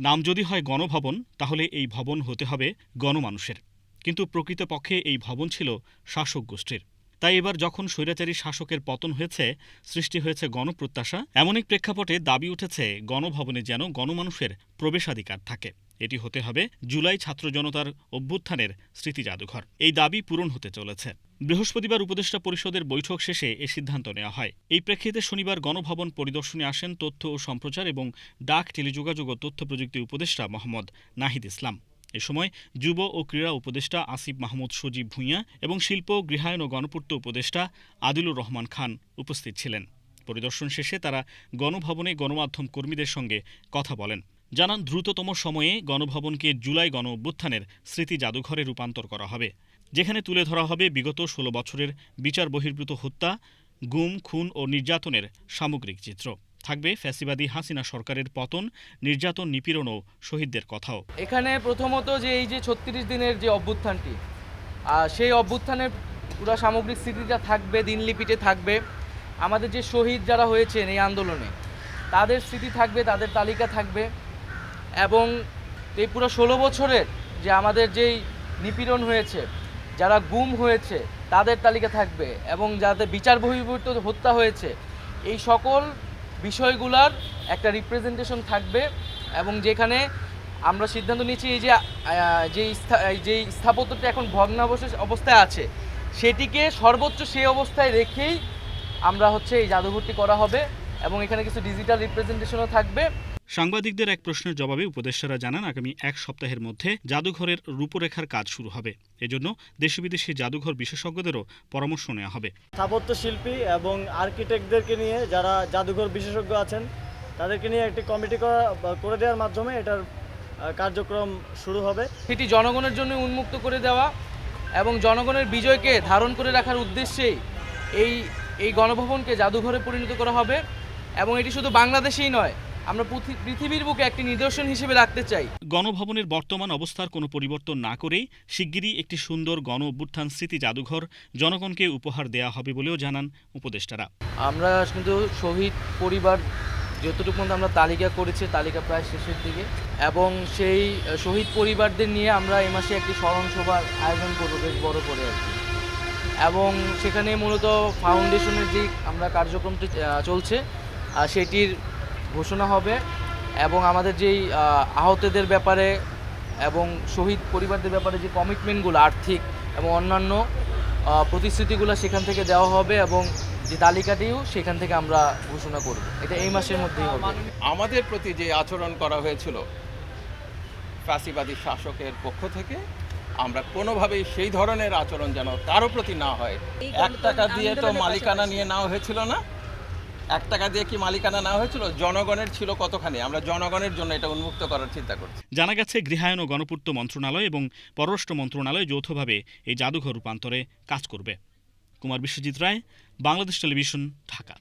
নাম যদি হয় গণভবন, তাহলে এই ভবন হতে হবে গণমানুষের। কিন্তু প্রকৃতপক্ষে এই ভবন ছিল শাসক গোষ্ঠীর। তাই এবার যখন স্বৈরাচারী শাসকের পতন হয়েছে, সৃষ্টি হয়েছে গণপ্রত্যাশা এমন এক প্রেক্ষাপটে দাবি উঠেছে গণভবনে যেন গণমানুষের প্রবেশাধিকার থাকে। এটি হতে হবে জুলাই ছাত্র জনতার অভ্যুত্থানের স্মৃতি জাদুঘর এই দাবি পূরণ হতে চলেছে। বৃহস্পতিবার উপদেষ্টা পরিষদের বৈঠক শেষে এ সিদ্ধান্ত নেওয়া হয়। এই প্রেক্ষিতে শনিবার গণভবন পরিদর্শনে আসেন তথ্য ও সম্প্রচার এবং ডাক, টেলিযোগাযোগ ও তথ্য প্রযুক্তি উপদেষ্টা মোহাম্মদ নাহিদ ইসলাম। এ সময় যুব ও ক্রীড়া উপদেষ্টা আসিফ মাহমুদ সজীব ভূঁইয়া এবং শিল্প, গৃহায়ন ও গণপূর্ত উপদেষ্টা আদিলুর রহমান খান উপস্থিত ছিলেন। পরিদর্শন শেষে তারা গণভবনে গণমাধ্যম কর্মীদের সঙ্গে কথা বলেন। জানান, দ্রুততম সময়ে গণভবনকে জুলাই গণ অভ্যুত্থানের স্মৃতি জাদুঘরে রূপান্তর করা হবে। যেখানে তুলে ধরা হবে বিগত ষোলো বছরের বিচার বহির্ভূত হত্যা, গুম, খুন ও নির্যাতনের সামগ্রিক চিত্র। থাকবে ফ্যাসিবাদী হাসিনা সরকারের পতন, নির্যাতন নিপীড়ন ও শহীদদের কথাও। এখানে প্রথমত যে এই যে ছত্রিশ দিনের যে অভ্যুত্থানটি সেই অভ্যুত্থানের পুরো সামগ্রিক স্মৃতিটা থাকবে, দিনলিপিতে থাকবে। আমাদের যে শহীদ যারা হয়েছেন এই আন্দোলনে, তাদের স্মৃতি থাকবে, তাদের তালিকা থাকবে এবং এই পুরো ষোলো বছরের যে আমাদের যেই নিপীড়ন হয়েছে যারা গুম হয়েছে, তাদের তালিকা থাকবে এবং যাদের বিচার বহির্ভূত হত্যা হয়েছে, এই সকল বিষয়গুলার একটা রিপ্রেজেন্টেশন থাকবে এবং যেখানে আমরা সিদ্ধান্ত নিয়েছি এই যে যে যে স্থাপত্যটা এখন ভগ্নাবশেষ অবস্থায় আছে, সেটিকে সর্বোচ্চ সেই অবস্থায় রেখেই আমরা হচ্ছে এই জাদুঘরটি করা হবে এবং এখানে কিছু ডিজিটাল রিপ্রেজেন্টেশনও থাকবে। সাংবাদিকদের এক প্রশ্নের জবাবে উপদেষ্টারা জানান আগামী এক সপ্তাহের মধ্যে জাদুঘরের রূপরেখার কাজ শুরু হবে। এজন্য দেশি বিদেশি জাদুঘর বিশেষজ্ঞদেরও পরামর্শ নেওয়া হবে। স্থাপত্য শিল্পী এবং আর্কিটেক্টদেরকে নিয়ে যারা জাদুঘর বিশেষজ্ঞ আছেন তাদেরকে নিয়ে একটি কমিটি করা করে দেওয়ার মাধ্যমে এটার কার্যক্রম শুরু হবে। সেটি জনগণের জন্য উন্মুক্ত করে দেওয়া এবং জনগণের বিজয়কে ধারণ করে রাখার উদ্দেশ্যেই এই এই গণভবনকে জাদুঘরে পরিণত করা হবে। এবং এটি শুধু বাংলাদেশেই নয় আমরা পৃথি- পৃথিবীর বুকে একটি নিদর্শন হিসেবে রাখতে চাই। গণভবনের বর্তমান অবস্থার কোনো পরিবর্তন না করেই শিগগিরই একটি সুন্দর গণ অভ্যুত্থান স্মৃতি জাদুঘর জনগণকে উপহার দেওয়া হবে বলেও জানান উপদেষ্টারা। আমরা কিন্তু শহীদ পরিবার যতটুকু পর্যন্ত আমরা তালিকা করেছি তালিকা প্রায় শেষের দিকে। এবং সেই শহীদ পরিবারদের নিয়ে আমরা এই মাসে একটি স্মরণ সভার আয়োজন করব বেশ বড় করে আর কি। এবং সেখানে মূলত ফাউন্ডেশনের যে আমরা কার্যক্রমটি চলছে সেটির ঘোষণা হবে এবং আমাদের যেই আহতদের ব্যাপারে এবং শহীদ পরিবারদের ব্যাপারে যে কমিটমেন্টগুলো আর্থিক এবং অন্যান্য প্রতিশ্রুতিগুলো সেখান থেকে দেওয়া হবে এবং যে তালিকাটিও সেখান থেকে আমরা ঘোষণা করব। এটা এই মাসের মধ্যেই হবে। আমাদের প্রতি যে আচরণ করা হয়েছিল ফাঁসিবাদী শাসকের পক্ষ থেকে আমরা কোনোভাবেই সেই ধরনের আচরণ যেন কারও প্রতি না হয়। এক টাকা দিয়ে তো মালিকানা নিয়ে নেওয়া হয়েছিল না? এক টাকা দিয়ে কি মালিকানা না হয়েছিল? জনগণের ছিল কতখানি? আমরা জনগণের জন্য এটা উন্মুক্ত করার চিন্তা করছি। জানা গেছে গৃহায়ন ও গণপূর্ত মন্ত্রণালয় এবং পররাষ্ট্র মন্ত্রণালয় যৌথভাবে এই জাদুঘর রূপান্তরে কাজ করবে। কুমার বিশ্বজিৎ রায়, বাংলাদেশ টেলিভিশন, ঢাকা।